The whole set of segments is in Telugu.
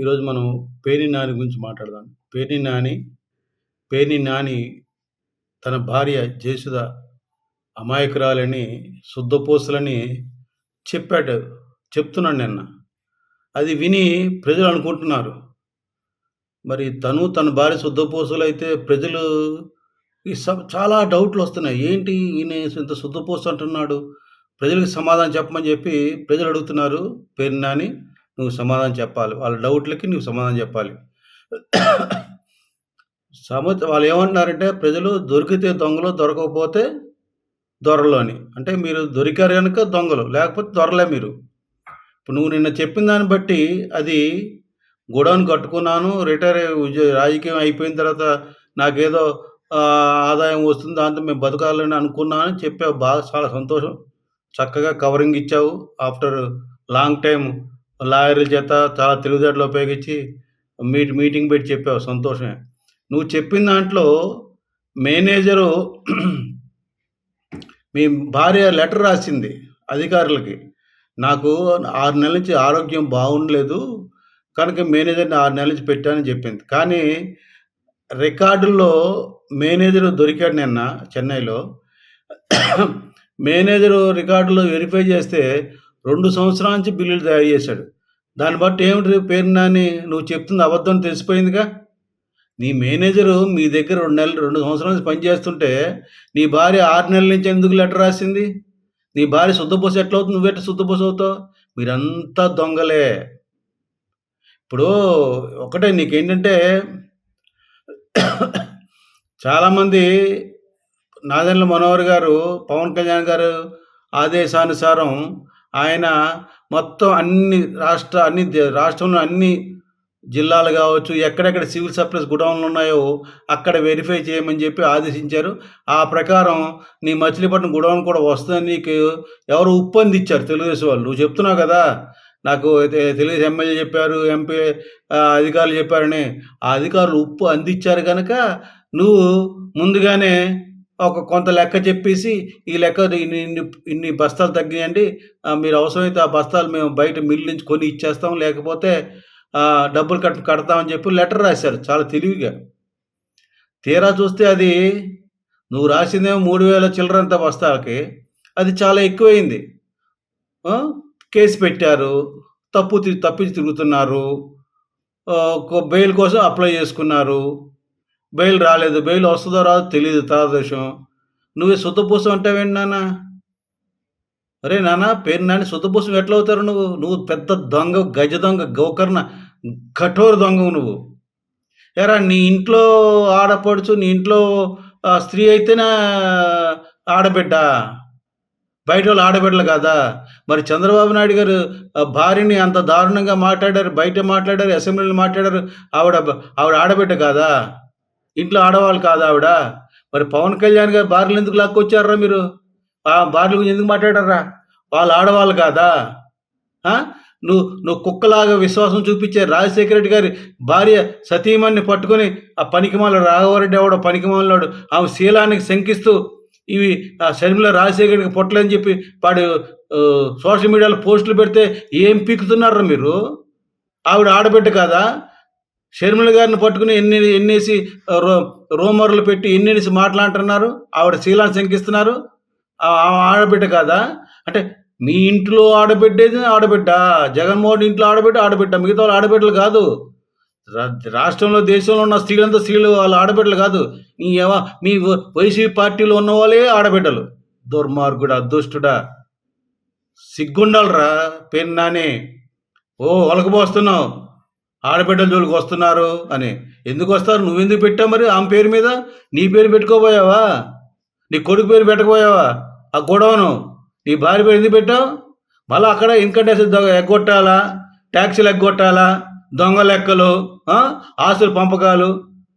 ఈరోజు మనం పేర్ని నాని గురించి మాట్లాడదాం. పేర్ని నాని, పేర్ని నాని తన భార్య జేసుద అమాయకురాలని, శుద్ధపూసలని చెప్పాడు. చెప్తున్నాడు నిన్న. అది విని ప్రజలు అనుకుంటున్నారు. మరి తను తన భార్య శుద్ధపూసలైతే ప్రజలు ఈ స చాలా డౌట్‌లొస్తున్నాయి. ఏంటి ఈయన ఇంత శుద్ధపూస అంటున్నాడు. ప్రజలకు సమాధానం చెప్పమని చెప్పి ప్రజలు అడుగుతున్నారు. పేర్ని నాని నువ్వు సమాధానం చెప్పాలి. వాళ్ళ డౌట్‌లకి నువ్వు సమాధానం చెప్పాలి. సమా వాళ్ళు ఏమంటున్నారంటే ప్రజలు దొరికితే దొంగలు, దొరకకపోతే దొరలు అని. అంటే మీరు దొరికారు కనుక దొంగలు. లేకపోతే దొరలే మీరు. ఇప్పుడు నువ్వు నిన్న చెప్పిన దాన్ని బట్టి అది గోడౌన్ కట్టుకున్నాను. రిటైర్ రాజకీయం అయిపోయిన తర్వాత నాకేదో ఆదాయం వస్తుంది. దాంతో మేము బతకాలని అనుకున్నాను చెప్పావు. బాగా చాలా సంతోషం. చక్కగా కవరింగ్ ఇచ్చావు. ఆఫ్టర్ లాంగ్ టైమ్ లాయర్ల చేత చాలా తెలివితేటలు ఉపయోగించి మీట్ మీటింగ్ పెట్టి చెప్పావు. సంతోషమే. నువ్వు చెప్పిన దాంట్లో మేనేజరు మీ భార్య లెటర్ రాసింది అధికారులకి. నాకు ఆరు నెలల నుంచి ఆరోగ్యం బాగుండలేదు. కనుక మేనేజర్‌ని ఆరు నెలల నుంచి పెట్టానని చెప్పింది. కానీ రికార్డుల్లో మేనేజరు దొరికాడు నిన్న చెన్నైలో. మేనేజరు రికార్డులో వెరిఫై చేస్తే రెండు సంవత్సరాల నుంచి బిల్లులు తయారు చేశాడు. దాన్ని బట్టి ఏమిటి పేరు నాని నువ్వు చెప్తుంది అబద్ధం అని తెలిసిపోయిందిగా. నీ మేనేజరు మీ దగ్గర రెండు నెలలు రెండు సంవత్సరాల నుంచి పనిచేస్తుంటే నీ భార్య ఆరు నెలల నుంచి ఎందుకు లెటర్ రాసింది? నీ భార్య శుద్ధపూస ఎట్లవుతుంది? నువ్వెట్ట శుద్ధపూస అవుతావు? మీరంతా దొంగలే. ఇప్పుడు ఒకటే నీకేంటంటే చాలామంది నాదెండ్ల మనోహర్ గారు, పవన్ కళ్యాణ్ గారు ఆదేశానుసారం ఆయన మొత్తం అన్ని రాష్ట్ర అన్ని రాష్ట్రంలో అన్ని జిల్లాలు కావచ్చు, ఎక్కడెక్కడ సివిల్ సప్లైస్ గోడౌన్లు ఉన్నాయో అక్కడ వెరిఫై చేయమని చెప్పి ఆదేశించారు. ఆ ప్రకారం నీ మచిలీపట్నం గుడౌన్ కూడా వస్తుందని నీకు ఎవరు ఉప్పు అందించారు తెలుగుదేశం వాళ్ళు. నువ్వు చెప్తున్నావు కదా! నాకు తె తెలుగుదేశం ఎమ్మెల్యే చెప్పారు, ఎంపీ అధికారులు చెప్పారని. ఆ అధికారులు ఉప్పు అందించారు కనుక నువ్వు ముందుగానే ఒక కొంత లెక్క చెప్పేసి ఈ లెక్క ఇన్ని ఇన్ని ఇన్ని బస్తాలు తగ్గియండి. మీరు అవసరమైతే ఆ బస్తాలు మేము బయట మిల్ నుంచి కొని ఇచ్చేస్తాం. లేకపోతే డబ్బులు కట్ కడతామని చెప్పి లెటర్ రాశారు చాలా తెలివిగా. తీరా చూస్తే అది నువ్వు రాసిందేమో మూడు వేల చిల్లరంత బస్తాలకి. అది చాలా ఎక్కువైంది కేసు కేస్ పెట్టారు. తప్పు తి తప్పించి తిరుగుతున్నారు. బెయిల్ కోసం అప్లై చేసుకున్నారు. బెయిల్ రాలేదు. బెయిల్ వస్తుందో రాదో తెలియదు తర్వాత విషయం. నువ్వే శుద్ధపూస అంటావేంటి నాన్న? అరే నాన్న పేరు నాని ఎట్లా ఎట్లవుతారు నువ్వు? నువ్వు పెద్ద దొంగ, గజ దొంగ, గోకర్ణ కఠోర దొంగవు నువ్వు. ఎరా నీ ఇంట్లో ఆడపడుచు, నీ ఇంట్లో స్త్రీ అయితేనే ఆడబిడ్డ. బయట వాళ్ళు ఆడబిడ్డలు కాదా? మరి చంద్రబాబు నాయుడు గారు భార్యని అంత దారుణంగా మాట్లాడారు. బయట మాట్లాడారు. అసెంబ్లీలో మాట్లాడారు. ఆవిడ ఆవిడ ఆడబిడ్డ కాదా? ఇంట్లో ఆడవాళ్ళు కాదు ఆవిడ? మరి పవన్ కళ్యాణ్ గారి బార్లు ఎందుకు లాక్కొచ్చారా మీరు? ఆ భార్యల గురించి ఎందుకు మాట్లాడారా వాళ్ళు ఆడవాళ్ళు కాదా? నువ్వు నువ్వు కుక్కలాగా విశ్వాసం చూపించే రాజశేఖర రెడ్డి గారి భార్య సతీమణిని పట్టుకొని ఆ పనికిమాల రాఘవరెడ్డి ఎవడో పనికిమాలనాడు ఆమె శీలానికి శంకిస్తూ ఇవి ఆ షర్మిల రాజశేఖర్‌కి పొట్టలేని చెప్పి వాడు సోషల్ మీడియాలో పోస్టులు పెడితే ఏం పీకుతున్నారురా మీరు? ఆవిడ ఆడబిడ్డ కాదా? షర్మిల గారిని పట్టుకుని ఎన్ని ఎన్నేసి ఆహ్, రూమర్‌లు పెట్టి ఎన్నేసి మాట్లాడుతున్నారు ఆవిడ శీలాన్ని శంకిస్తున్నారు. ఆమె ఆడబిడ్డ కాదా? అంటే మీ ఇంట్లో ఆడబిడ్డేది ఆడబిడ్డ. జగన్మోహన్ ఇంట్లో ఆడబిడ్డ, ఆడబిడ్డ. మిగతా వాళ్ళు ఆడబిడ్డలు కాదు. రా రాష్ట్రంలో, దేశంలో ఉన్న స్త్రీలంతా స్త్రీలు వాళ్ళు ఆడబిడ్డలు కాదు. నీ ఏవా మీ వ వైసీపీ పార్టీలో ఉన్నవాళ్ళే ఆడబిడ్డలు. దుర్మార్గుడా! దుష్టుడా! సిగ్గుండాలిరా పెన్నానే ఓ ఒలకపోస్తున్నావు ఆడబిడ్డల జోలికి వస్తున్నారు అని. ఎందుకొస్తారు? నువ్వెందుకు పెట్టావు మరి ఆమె పేరు మీద? నీ పేరు పెట్టుకోబోయావా? నీ కొడుకు పేరు పెట్టకపోయావా? ఆ గోడౌను. నీ భార్య పేరు ఎందుకు పెట్టావు? మళ్ళా అక్కడ ఇన్కమ్ ట్యాక్స్ ఎగ్గొట్టాలా? ట్యాక్సీలు ఎగ్గొట్టాలా? దొంగ లెక్కలు. ఆస్తులు పంపకాలు.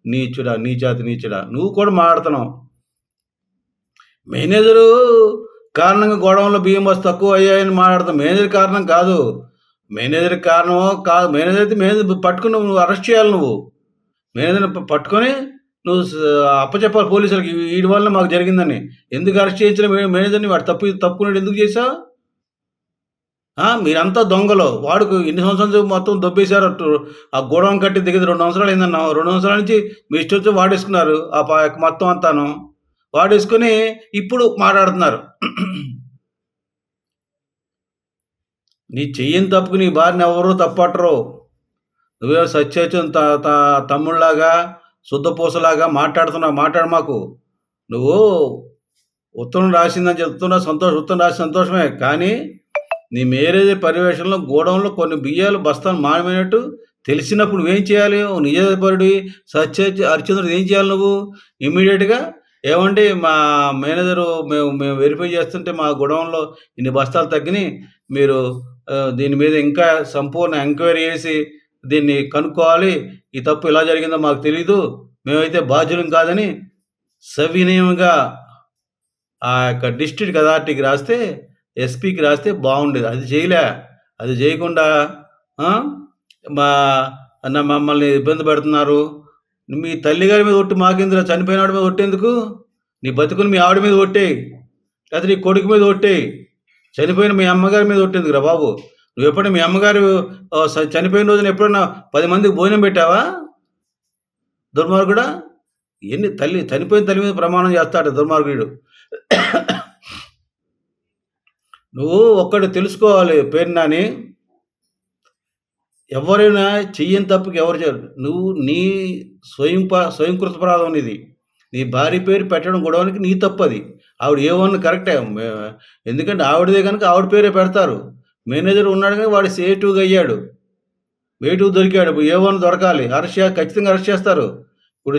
నీచుడా! నీచాతి నీచుడా! నువ్వు కూడా మాట్లాడుతున్నావు. మేనేజరు కారణంగా గోడౌన్‌లో బియ్యం బస్సు తక్కువ అయ్యాయని మాట్లాడతాం మేనేజర్ కారణం కాదు. మేనేజర్ కారణమో కాదు. మేనేజర్ అయితే మేనేజర్ పట్టుకుని నువ్వు అరెస్ట్ చేయాలి నువ్వు. మేనేజర్‌ని పట్టుకొని నువ్వు అప్పచెప్పాలి పోలీసులకి. వీడి వల్ల మాకు జరిగిందని. ఎందుకు అరెస్ట్ చేయించిన మేనేజర్‌ని వాడు తప్పు తప్పుకున్నాడు ఎందుకు చేశావు? మీరంతా దొంగలు. వాడుకు ఎన్ని సంవత్సరాలు మొత్తం దొబ్బేసారు. ఆ గోడౌన్ కట్టి దిగదు రెండు సంవత్సరాలు అయిందన్నావు. రెండు సంవత్సరాల నుంచి మీ ఇష్టమొచ్చినట్టు వాడేసుకున్నారు. ఆ మొత్తం అంతాను. వాడేసుకొని ఇప్పుడు మాట్లాడుతున్నారు. నీ చెయ్యిని తప్పుకు నీ భార్యని ఎవరు తప్పట్టరు. నువ్వే సత్యహరిచంద్ర త త శుద్ధపూసలాగా మాట్లాడుతున్నావు. మాట్లాడు మాకు. నువ్వు ఉత్తరం రాసిందని చెప్తున్నా సంతోషం ఉత్తరం రాసి సంతోషమే. కానీ నీ మ్యారేజ్ పర్యవేక్షణలో గోడౌన్‌లో కొన్ని బియ్యాలు బస్తాలు మానమైనట్టు తెలిసినప్పుడు నువ్వేం చేయాలి? నిజపరుడి సత్య హరిచంద్రుడు ఏం చేయాలి నువ్వు? ఇమ్మీడియేట్‌గా ఏవండీ మా మేనేజరు మేము మేము వెరిఫై చేస్తుంటే మా గోడౌన్‌లో ఇన్ని బస్తాలు తగ్గినాయి మీరు దీని మీద ఇంకా సంపూర్ణ ఎంక్వైరీ చేసి దీన్ని కనుక్కోవాలి. ఈ తప్పు ఇలా జరిగిందో మాకు తెలీదు. మేమైతే బాధ్యులం కాదని సవినయంగా ఆ యొక్క డిస్ట్రిక్ట్ అథారిటీకి రాస్తే, ఎస్పీకి రాస్తే బాగుండేది అది చేయలే. అది చేయకుండా మా మమ్మల్ని ఇబ్బంది పెడుతున్నారు. మీ తల్లిగారి మీద ఒట్టు చనిపోయిన వాడి మీద కొట్టేందుకు నీ బతుకుని మీ ఆవిడ మీద ఒట్టేయి. లేకపోతే నీ కొడుకు మీద ఒట్టేయి. చనిపోయిన మీ అమ్మగారి మీద ఒట్టెందుకురా బాబు? నువ్వు ఎప్పుడైనా మీ అమ్మగారు చనిపోయిన రోజున ఎప్పుడన్నా పది మందికి భోజనం పెట్టావా? దుర్మార్గుడా! ఎన్ని తల్లి చనిపోయిన తల్లి మీద ప్రమాణం చేస్తాడు దుర్మార్గుడు. నువ్వు ఒక్కటి తెలుసుకోవాలి పేరు నాని. ఎవరైనా చెయ్యని తప్పుకి ఎవరు చేయరు. నువ్వు నీ స్వయం ప ఇది నీ భార్య పేరు పెట్టడం గొడవనికి నీ తప్పు అది ఆవిడ ఏ వన్ కరెక్టే. ఎందుకంటే ఆవిడదే కనుక ఆవిడ పేరే పెడతారు. మేనేజర్ ఉన్నాడు కనుక వాడు ఏ2గా అయ్యాడు. ఏ టూ దొరికాడు. ఇప్పుడు ఏ1 దొరకాలి. అరెస్ట్ ఖచ్చితంగా అరెస్ట్ చేస్తారు.